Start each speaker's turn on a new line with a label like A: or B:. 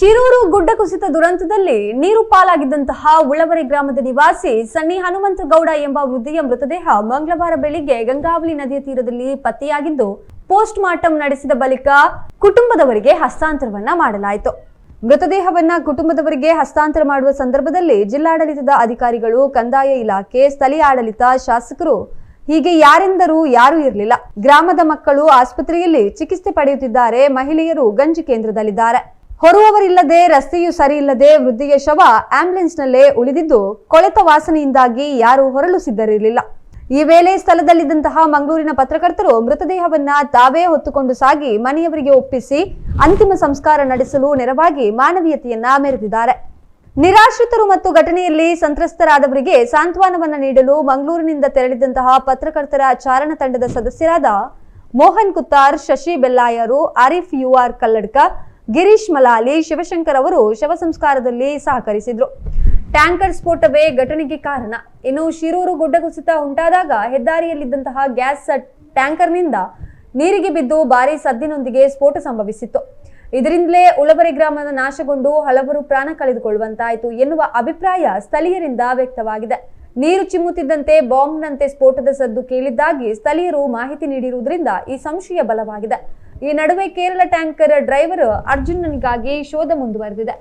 A: ಶಿರೂರು ಗುಡ್ಡ ಕುಸಿತ ದುರಂತದಲ್ಲಿ ನೀರು ಪಾಲಾಗಿದ್ದಂತಹ ಉಳವರೆ ಗ್ರಾಮದ ನಿವಾಸಿ ಸನ್ನಿ ಹನುಮಂತಗೌಡ ಎಂಬ ವೃದ್ಧೆಯ ಮೃತದೇಹ ಮಂಗಳವಾರ ಬೆಳಿಗ್ಗೆ ಗಂಗಾವಳಿ ನದಿಯ ತೀರದಲ್ಲಿ ಪತ್ತೆಯಾಗಿದ್ದು, ಪೋಸ್ಟ್ ಮಾರ್ಟಂ ನಡೆಸಿದ ಬಳಿಕ ಕುಟುಂಬದವರಿಗೆ ಹಸ್ತಾಂತರವನ್ನ ಮಾಡಲಾಯಿತು. ಮೃತದೇಹವನ್ನ ಕುಟುಂಬದವರಿಗೆ ಹಸ್ತಾಂತರ ಮಾಡುವ ಸಂದರ್ಭದಲ್ಲಿ ಜಿಲ್ಲಾಡಳಿತದ ಅಧಿಕಾರಿಗಳು, ಕಂದಾಯ ಇಲಾಖೆ, ಸ್ಥಳೀಯ ಆಡಳಿತ, ಶಾಸಕರು, ಹೀಗೆ ಯಾರೆಂದರೂ ಯಾರೂ ಇರಲಿಲ್ಲ. ಗ್ರಾಮದ ಮಕ್ಕಳು ಆಸ್ಪತ್ರೆಯಲ್ಲಿ ಚಿಕಿತ್ಸೆ ಪಡೆಯುತ್ತಿದ್ದಾರೆ. ಮಹಿಳೆಯರು ಗಂಜಿ ಕೇಂದ್ರದಲ್ಲಿದ್ದಾರೆ. ಹೊರುವವರಿಲ್ಲದೆ, ರಸ್ತೆಯೂ ಸರಿ ಇಲ್ಲದೆ ವೃದ್ಧಿಯ ಶವ ಆಂಬ್ಯುಲೆನ್ಸ್ನಲ್ಲೇ ಉಳಿದಿದ್ದು ಕೊಳೆತ ವಾಸನೆಯಿಂದಾಗಿ ಯಾರೂ ಹೊರಲು ಸಿದ್ಧರಿರಲಿಲ್ಲ. ಈ ವೇಳೆ ಸ್ಥಳದಲ್ಲಿದ್ದಂತಹ ಮಂಗಳೂರಿನ ಪತ್ರಕರ್ತರು ಮೃತದೇಹವನ್ನ ತಾವೇ ಹೊತ್ತುಕೊಂಡು ಸಾಗಿ ಮನೆಯವರಿಗೆ ಒಪ್ಪಿಸಿ ಅಂತಿಮ ಸಂಸ್ಕಾರ ನಡೆಸಲು ನೆರವಾಗಿ ಮಾನವೀಯತೆಯನ್ನ ಮೆರೆದಿದ್ದಾರೆ. ನಿರಾಶ್ರಿತರು ಮತ್ತು ಘಟನೆಯಲ್ಲಿ ಸಂತ್ರಸ್ತರಾದವರಿಗೆ ಸಾಂತ್ವನವನ್ನು ನೀಡಲು ಮಂಗಳೂರಿನಿಂದ ತೆರಳಿದಂತಹ ಪತ್ರಕರ್ತರ ಚಾರಣ ತಂಡದ ಸದಸ್ಯರಾದ ಮೋಹನ್ ಕುತ್ತಾರ್, ಶಶಿ ಬೆಲ್ಲಾಯರು, ಆರಿಫ್ ಯು ಆರ್ ಕಲ್ಲಡ್ಕ ಗಿರೀಶ್ ಮಲಾಲಿ ಶಿವಶಂಕರ್ ಅವರು ಶವ ಸಂಸ್ಕಾರದಲ್ಲಿ ಸಹಕರಿಸಿದ್ರು. ಟ್ಯಾಂಕರ್ ಸ್ಫೋಟವೇ ಘಟನೆಗೆ ಕಾರಣ. ಇನ್ನು ಶಿರೂರು ಗುಡ್ಡ ಕುಸಿತ ಉಂಟಾದಾಗ ಹೆದ್ದಾರಿಯಲ್ಲಿದ್ದಂತಹ ಗ್ಯಾಸ್ ಟ್ಯಾಂಕರ್ನಿಂದ ನೀರಿಗೆ ಬಿದ್ದು ಭಾರಿ ಸದ್ದಿನೊಂದಿಗೆ ಸ್ಫೋಟ ಸಂಭವಿಸಿತ್ತು. ಇದರಿಂದಲೇ ಉಳಬರಿ ಗ್ರಾಮದ ನಾಶಗೊಂಡು ಹಲವರು ಪ್ರಾಣ ಕಳೆದುಕೊಳ್ಳುವಂತಾಯಿತು ಎನ್ನುವ ಅಭಿಪ್ರಾಯ ಸ್ಥಳೀಯರಿಂದ ವ್ಯಕ್ತವಾಗಿದೆ. ನೀರು ಚಿಮ್ಮುತ್ತಿದ್ದಂತೆ ಬಾಂಬ್ನಂತೆ ಸ್ಫೋಟದ ಸದ್ದು ಕೇಳಿದ್ದಾಗಿ ಸ್ಥಳೀಯರು ಮಾಹಿತಿ ನೀಡಿರುವುದರಿಂದ ಈ ಸಂಶಯ ಬಲವಾಗಿದೆ. ಈ ನಡುವೆ ಕೇರಳ ಟ್ಯಾಂಕರ್ ಡ್ರೈವರ್ ಅರ್ಜುನನಿಗಾಗಿ ಶೋಧ ಮುಂದುವರೆದಿದೆ.